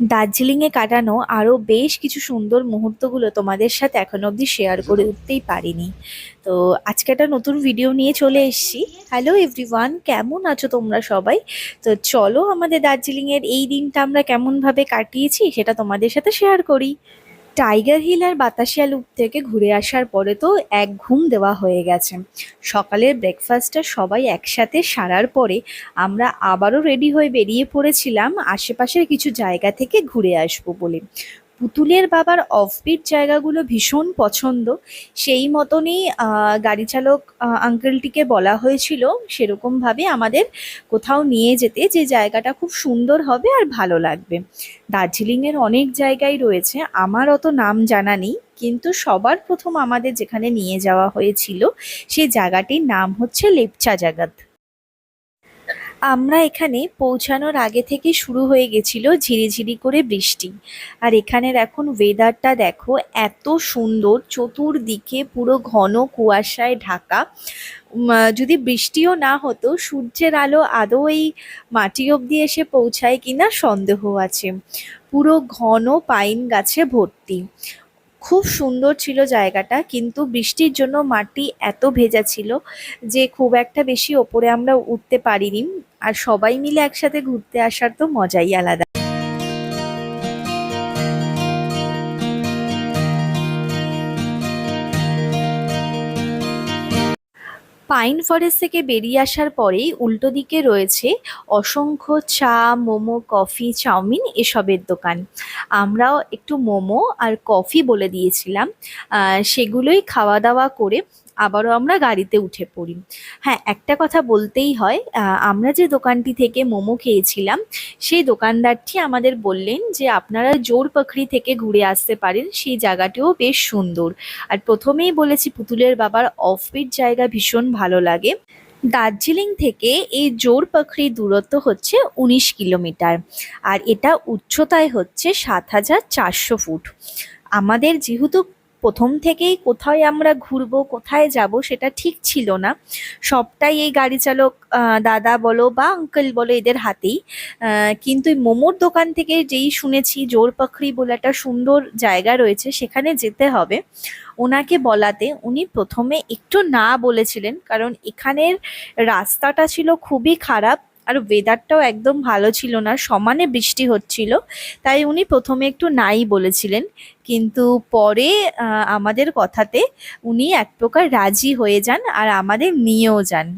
দার্জিলিংয়ে কাটানো আরও বেশ কিছু সুন্দর মুহূর্তগুলো তোমাদের সাথে এখন অবধি শেয়ার করে উঠতেই পারিনি। তো আজকে একটা নতুন ভিডিও নিয়ে চলে এসেছি। হ্যালো এভরিওয়ান কেমন আছো তোমরা সবাই? তো চলো আমাদের দার্জিলিংয়ের এই দিনটা আমরা কেমনভাবে কাটিয়েছি সেটা তোমাদের সাথে শেয়ার করি। টাইগার হিল আর বাতাসিয়া লুপ থেকে ঘুরে আসার পরে তো এক ঘুম দেওয়া হয়ে গেছে। সকালের ব্রেকফাস্টটা সবাই একসাথে সারার পরে আমরা আবারও রেডি হয়ে বেরিয়ে পড়েছিলাম আশেপাশের কিছু জায়গা থেকে ঘুরে আসব বলে। পুতুলের বাবার অফবিট জায়গাগুলো ভীষণ পছন্দ। সেই মতনই গাড়ি চালক আঙ্কেলটিকে বলা হয়েছিল সেরকমভাবে আমাদের কোথাও নিয়ে যেতে যে জায়গাটা খুব সুন্দর হবে আর ভালো লাগবে। দার্জিলিংয়ের অনেক জায়গায় রয়েছে, আমার অত নাম জানা নেই, কিন্তু সবার প্রথম আমাদের যেখানে নিয়ে যাওয়া হয়েছিল, সেই জায়গাটির নাম হচ্ছে লেপচা জাগাত আমরা এখানে পৌঁছানোর আগে থেকে শুরু হয়ে গেছিল ঝিরিঝিরি করে বৃষ্টি। আর এখানের এখন ওয়েদারটা দেখো, এত সুন্দর, চতুর্দিকে পুরো ঘন কুয়াশায় ঢাকা। যদি বৃষ্টিও না হতো, সূর্যের আলো আদৌ এই মাটি অবধি এসে পৌঁছায় কিনা সন্দেহ আছে। পুরো ঘন পাইন গাছে ভর্তি। খুব সুন্দর ছিল জায়গাটা, কিন্তু বৃষ্টির জন্য মাটি এত ভেজা ছিল যে খুব একটা বেশি ওপরে আমরা উঠতে পারিনি। আর সবাই মিলে একসাথে ঘুরতে আসার তো মজাই আলাদা। পাইন ফরেস্ট থেকে বেরিয়ে আসার পরেই উল্টো দিকে রয়েছে অসংখ্য চা, মোমো, কফি, চাউমিন এসবের দোকান। আমরাও একটু মোমো আর কফি বলে দিয়েছিলাম। সেগুলোই খাওয়া দাওয়া করে আবারও আমরা গাড়িতে উঠে পড়ি। হ্যাঁ একটা কথা বলতেই হয় আমরা যে দোকানটি থেকে মোমো খেয়েছিলাম, সেই দোকানদারটি আমাদের বললেন যে, আপনারা জোর পাখড়ি থেকে ঘুরে আসতে পারেন, সেই জায়গাটিও বেশ সুন্দর। আর প্রথমেই বলেছি, পুতুলের বাবার অফবিট জায়গা ভীষণ ভালো লাগে। দার্জিলিং থেকে এই জোর পাখড়ির দূরত্ব হচ্ছে উনিশ কিলোমিটার, আর এটা উচ্চতায় হচ্ছে সাত হাজার চারশো ফুট। আমাদের যেহেতু প্রথম থেকেই কোথায় আমরা ঘুরবো, কোথায় যাব সেটা ঠিক ছিল না। সবটাই এই গাড়ি চালক দাদা বলো বা আঙ্কেল বলো এদের হাতেই। কিন্তু মোমোর দোকান থেকে যেই শুনেছি জোর পাখড়ি বলে একটা সুন্দর জায়গা রয়েছে, সেখানে যেতে হবে। ওনাকে বলাতে উনি প্রথমে একটু না বলেছিলেন, কারণ এখানের রাস্তাটা ছিল খুবই খারাপ। আর ওয়েদারটাও একদম ভালো ছিল না, সমানে বৃষ্টি হচ্ছিল, তাই উনি প্রথমে একটু নাই বলেছিলেন। কিন্তু পরে আমাদের কথাতে উনি এক প্রকার রাজি হয়ে যান আর আমাদের নিয়েও যান।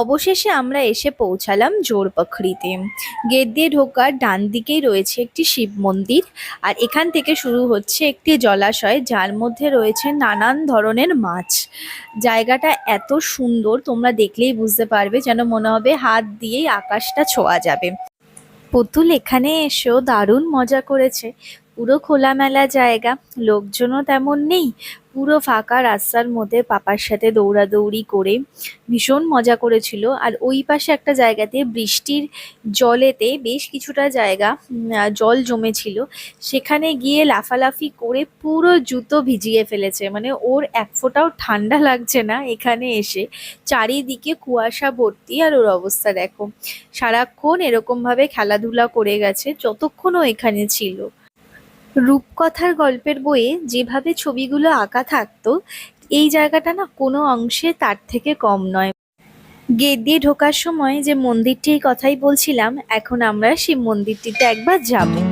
অবশেষে আমরা এসে পৌঁছালাম জোরপাখড়িতে গেট দিয়ে ঢোকার ডান দিকেই রয়েছে একটি শিব মন্দির আর এখান থেকে শুরু হচ্ছে একটি জলাশয়, যার মধ্যে রয়েছে নানান ধরনের মাছ। জায়গাটা এত সুন্দর, তোমরা দেখলেই বুঝতে পারবে যেন মনে হবে হাত দিয়েই আকাশটা ছোঁয়া যাবে। পুতুল এখানে এসেও দারুণ মজা করেছে। পুরো খোলামেলা জায়গা, লোকজনও তেমন নেই, পুরো ফাঁকা রাস্তার মধ্যে পাপার সাথে দৌড়াদৌড়ি করে। ভীষণ মজা করেছিল। আর ওই পাশে একটা জায়গাতে বৃষ্টির জলেতে বেশ কিছুটা জায়গা জল জমেছিল। সেখানে গিয়ে লাফালাফি করে পুরো জুতো ভিজিয়ে ফেলেছে। মানে ওর এক ফোঁটাও ঠান্ডা লাগছে না এখানে এসে। চারিদিকে কুয়াশা ভর্তি আর ওর অবস্থা দেখো। সারাক্ষণ এরকমভাবে খেলাধুলা করে গেছে, যতক্ষণ ও এখানে ছিল। রূপকথার গল্পের বইয়ে যেভাবে ছবিগুলো আঁকা থাকতো, এই জায়গাটা না কোনো অংশে তার থেকে কম নয়। গেট দিয়ে ঢোকার সময় যে মন্দিরটির কথাই বলছিলাম, এখন আমরা সেই মন্দিরটিতে একবার যাব।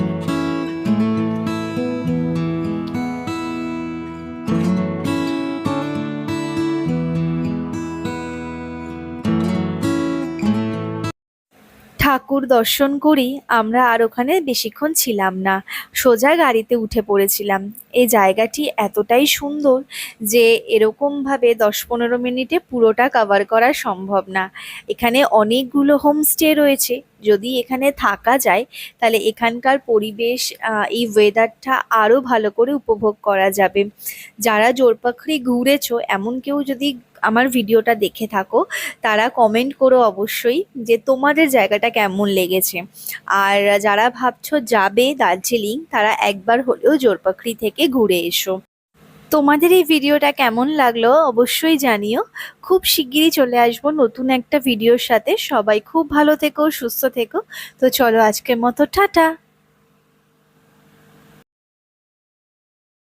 ঠাকুর দর্শন করি, আমরা আর ওখানে বেশিক্ষণ ছিলাম না। সোজা গাড়িতে উঠে পড়েছিলাম। এই জায়গাটি এতটাই সুন্দর যে এরকমভাবে দশ পনেরো মিনিটে পুরোটা কভার করা সম্ভব না। এখানে অনেকগুলো হোমস্টে রয়েছে। যদি এখানে থাকা যায়, তাহলে এখানকার পরিবেশ এই ওয়েদারটা আরও ভালো করে উপভোগ করা যাবে। যারা জোরপাখড়ি ঘুরেছো, এমন কেউ যদি আমার ভিডিওটা দেখে থাকো। তারা কমেন্ট করো অবশ্যই যে তোমাদের জায়গাটা কেমন লেগেছে। আর যারা ভাবছ যাবে দার্জিলিং, তারা একবার হলেও জোরপাখড়ি থেকে ঘুরে এসো। তোমাদের এই ভিডিওটা কেমন লাগল অবশ্যই জানিও। খুব শিগগিরই চলে আসব নতুন একটা ভিডিওর সাথে। সবাই খুব ভালো থেকো, সুস্থ থেকো। তো চলো আজকের মতো, টাটা!